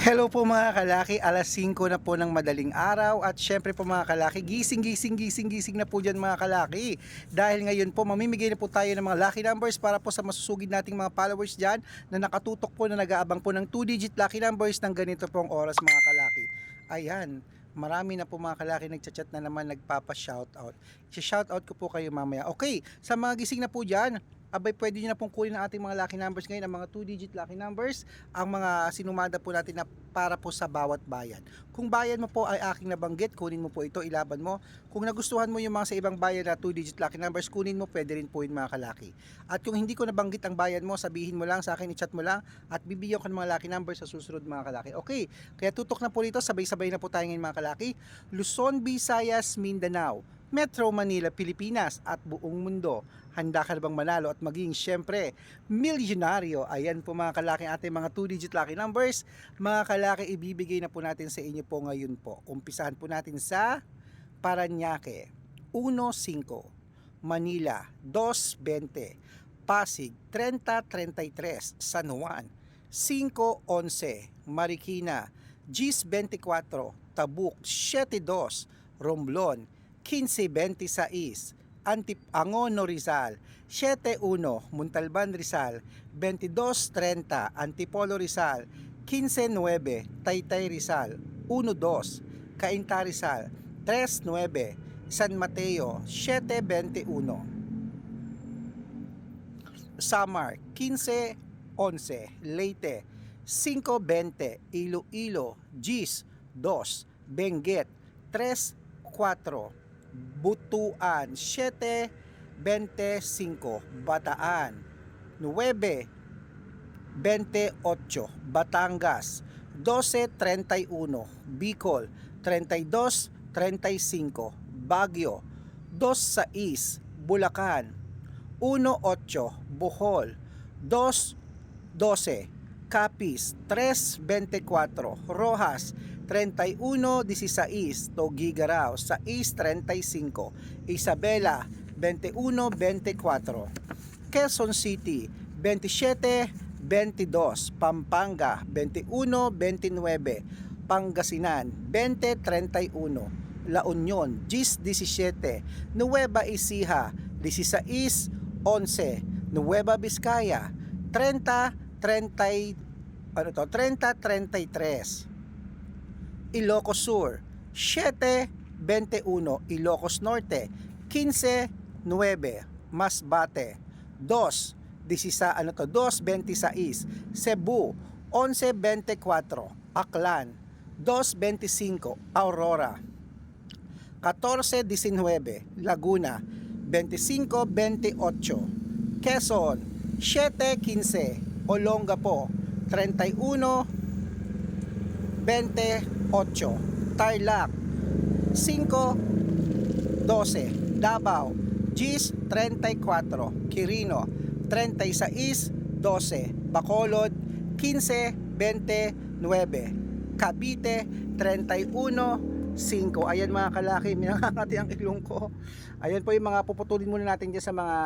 Hello po mga kalaki, alas 5 na po ng madaling araw at syempre po mga kalaki, gising gising gising gising na po dyan mga kalaki. Dahil ngayon po mamimigay na po tayo ng mga lucky numbers para po sa masusugid nating mga followers dyan na nakatutok po na nag-aabang po ng 2-digit lucky numbers ng ganito pong oras mga kalaki. Ayan, marami na po mga kalaki nagchat-chat na naman nagpapa-shoutout. I-shoutout ko po kayo mamaya. Okay, sa mga gising na po dyan, abay pwede nyo na pong kunin ang ating mga lucky numbers ngayon, ang mga 2-digit lucky numbers, ang mga sinumada po natin na para po sa bawat bayan. Kung bayan mo po ay aking nabanggit, kunin mo po ito, ilaban mo. Kung nagustuhan mo yung mga sa ibang bayan na 2-digit lucky numbers, kunin mo, pwede rin po yun mga kalaki. At kung hindi ko nabanggit ang bayan mo, sabihin mo lang sa akin, i-chat mo lang, at bibigyan ko ng mga lucky numbers sa susunod mga kalaki. Okay, kaya tutok na po dito, sabay-sabay na po tayo ngayon mga kalaki. Luzon, Visayas, Mindanao, Metro Manila, Pilipinas at buong mundo. Handa ka na bang manalo at maging syempre milyonaryo? Ayan po mga kalaki ating mga 2-digit lucky numbers. Mga kalaki, ibibigay na po natin sa inyo po ngayon po. Umpisahan po natin sa Paranaque, 1-5, Manila, 2-20, Pasig, 30-33, San Juan, 5-11, Marikina, Gis 24, Tabuk 72, Romblon 1526, Antip Angono Rizal 71, Muntalban Rizal 2230, Antipolo Rizal 159, Taytay Rizal 12, Cainta Rizal 39, San Mateo 721. Samar 1511, Leyte 520, Iloilo, Gis 2, Benguet 3, 4, Butuan 7, 25, Bataan. 9, 28, Batangas. 12, 31, Bicol. 32, 35, Baguio. 2, 6, Bulacan. 1.8 Bohol. 2.12 Capiz 3.24 Rojas 31.16 Togigaraw 6.35 Isabela 21.24 Quezon City 27.22 Pampanga 21.29 Pangasinan 20.31 La Union 10.17 Nueva Ecija 16.11 Nueva Vizcaya 30 30 ano to? 30 33 Ilocos Sur. 7.21 Ilocos Norte. 15.9 Masbate. 2 16 ano to? 2.26 Cebu. 11.24 Aklan. 2.25 Aurora. 14.19 Laguna. 25.28 Quezon. 7.15 Olongapo. 31 28 Tarlac. 5 12 Davao. Gis 34 Quirino. 36 12 Bacolod. 15 29 Cavite. 31 5. Ayan mga kalaki, minangangati ang ilong ko. Ayan po yung mga puputulin muna natin dyan sa mga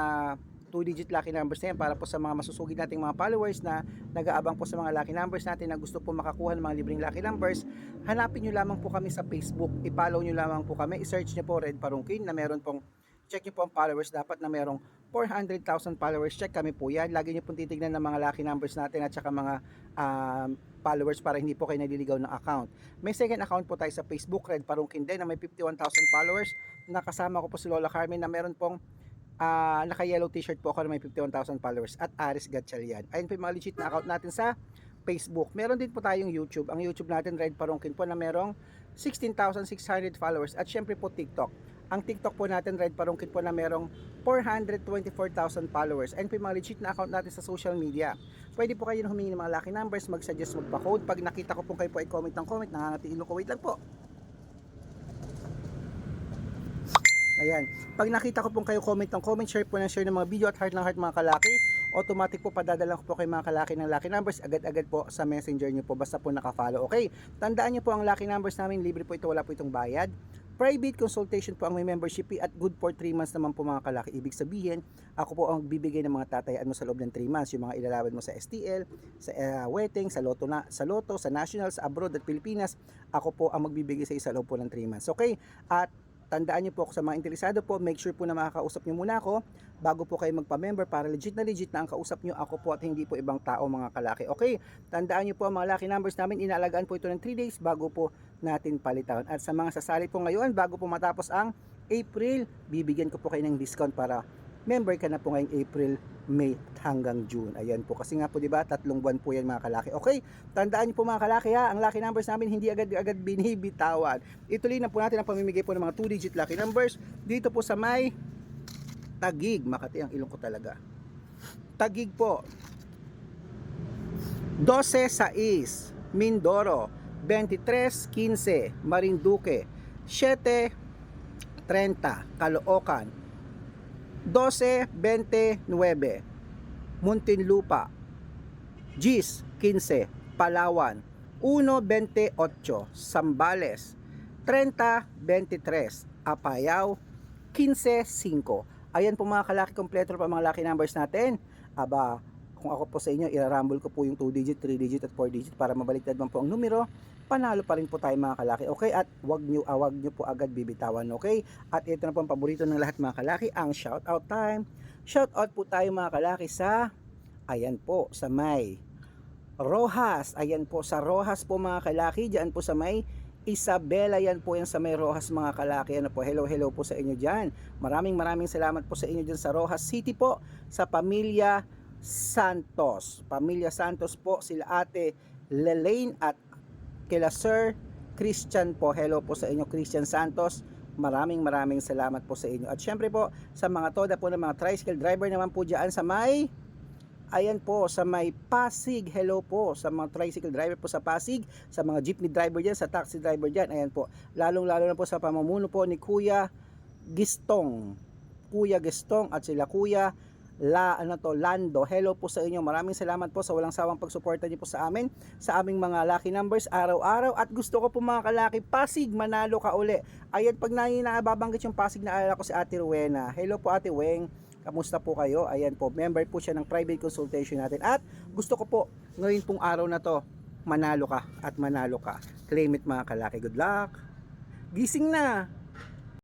2-digit lucky numbers na yan para po sa mga masusugid nating mga followers na nag-aabang po sa mga lucky numbers natin na gusto po makakuha ng mga libreng lucky numbers. Hanapin nyo lamang po kami sa Facebook. I-follow nyo lamang po kami. I-search nyo po Red Parungkin na meron pong check nyo po ang followers dapat na merong 400,000 followers check kami po yan lagi nyo pong titignan ng mga lucky numbers natin at saka mga um, followers para hindi po kayo naliligaw ng account may second account po tayo sa Facebook Red Parungkin din na may 51,000 followers nakasama ko po si Lola Carmen na meron pong uh, naka-yellow t-shirt po ako na may 51,000 followers at Aris Gatchalian ayun po yung mga legit na account natin sa Facebook. Meron din po tayong YouTube. Ang YouTube natin, Red Parungkin po na merong 16,600 followers. At syempre po TikTok. Ang TikTok po natin, Red Parungkit po na merong 424,000 followers. And po yung mga legit na account natin sa social media. Pwede po kayo humingi ng mga lucky numbers, mag-suggest, magpa-code. Pag nakita ko po kayo po ay comment ng comment, nangangati ilo ko. Wait lang po. Ayan. Pag nakita ko po kayo comment ng comment, share po ng share ng mga video at heart ng heart mga kalaki, automatic po padadala ko po kay mga kalaki ng lucky numbers agad-agad po sa messenger nyo po basta po nakafollow. Okay, tandaan nyo po ang lucky numbers namin, libre po ito, wala po itong bayad. Private consultation po ang may membership fee at good for 3 months naman po mga kalaki. Ibig sabihin, ako po ang bibigay ng mga tatayaan mo sa loob ng 3 months. Yung mga ilalaban mo sa STL, sa uh, wedding, sa loto, na, sa loto, sa nationals, abroad at Pilipinas. Ako po ang magbibigay sa isa loob po ng 3 months. Okay? At tandaan niyo po ako sa mga interesado po, make sure po na makakausap niyo muna ako bago po kayo magpa-member para legit na legit na ang kausap niyo ako po at hindi po ibang tao mga kalaki. Okay? Tandaan niyo po ang mga lucky numbers namin, inaalagaan po ito ng 3 days bago po natin palitan. At sa mga sasali po ngayon, bago po matapos ang April, bibigyan ko po kayo ng discount para member ka na po ngayong April, May hanggang June. Ayan po. Kasi nga po 'di ba, tatlong buwan po 'yan mga kalaki. Okay? Tandaan niyo po mga kalaki ha, ang lucky numbers namin hindi agad-agad binibitawan. Ituloy na po natin ang pamimigay po ng mga 2-digit lucky numbers dito po sa may Tagig. Makati ang ilong ko talaga. Tagig po. 12 6 Mindoro 23 15 Marinduque 7 30 Caloocan 12 29 Muntinlupa. Gis 15 Palawan. 1.28 Sambales. 30.23 Apayao 15.5 Ayan po mga kalaki kompleto pa mga lucky numbers natin. Aba kung ako po sa inyo irarambol ko po yung 2 digit, 3 digit at 4 digit para mabaliktad man po ang numero panalo pa rin po tayo mga kalaki okay? At wag nyo, ah, wag nyo po agad bibitawan okay? At ito na po ang paborito ng lahat mga kalaki ang shout out time. Shout out po tayo mga kalaki sa ayan po sa may Rojas. Ayan po sa Rojas po mga kalaki diyan po sa may Isabela yan po yan sa may Rojas mga kalaki. Ano po hello hello po sa inyo diyan maraming maraming salamat po sa inyo diyan sa Rojas City po sa pamilya Santos pamilya Santos po sila ate Lelaine at kila Sir Christian po. Hello po sa inyo Christian Santos. Maraming maraming salamat po sa inyo. At syempre po sa mga toda po ng mga tricycle driver naman po dyan sa may Ayan po sa may Pasig. Hello po sa mga tricycle driver po sa Pasig, sa mga jeepney driver diyan, sa taxi driver diyan. Ayan po. Lalong-lalo na po sa pamumuno po ni Kuya Gistong. Kuya Gistong at sila Kuya La ano to Lando. Hello po sa inyo. Maraming salamat po sa walang sawang pagsuporta niyo po sa amin sa aming mga lucky numbers araw-araw at gusto ko po mga kalaki Pasig manalo ka uli. Ayan pag nababanggit yung Pasig na alala ko si Ate Rowena. Hello po Ate Weng. Kamusta po kayo? Ayan po, member po siya ng private consultation natin. At gusto ko po, ngayon pong araw na to, manalo ka at manalo ka. Claim it mga kalaki. Good luck! Gising na!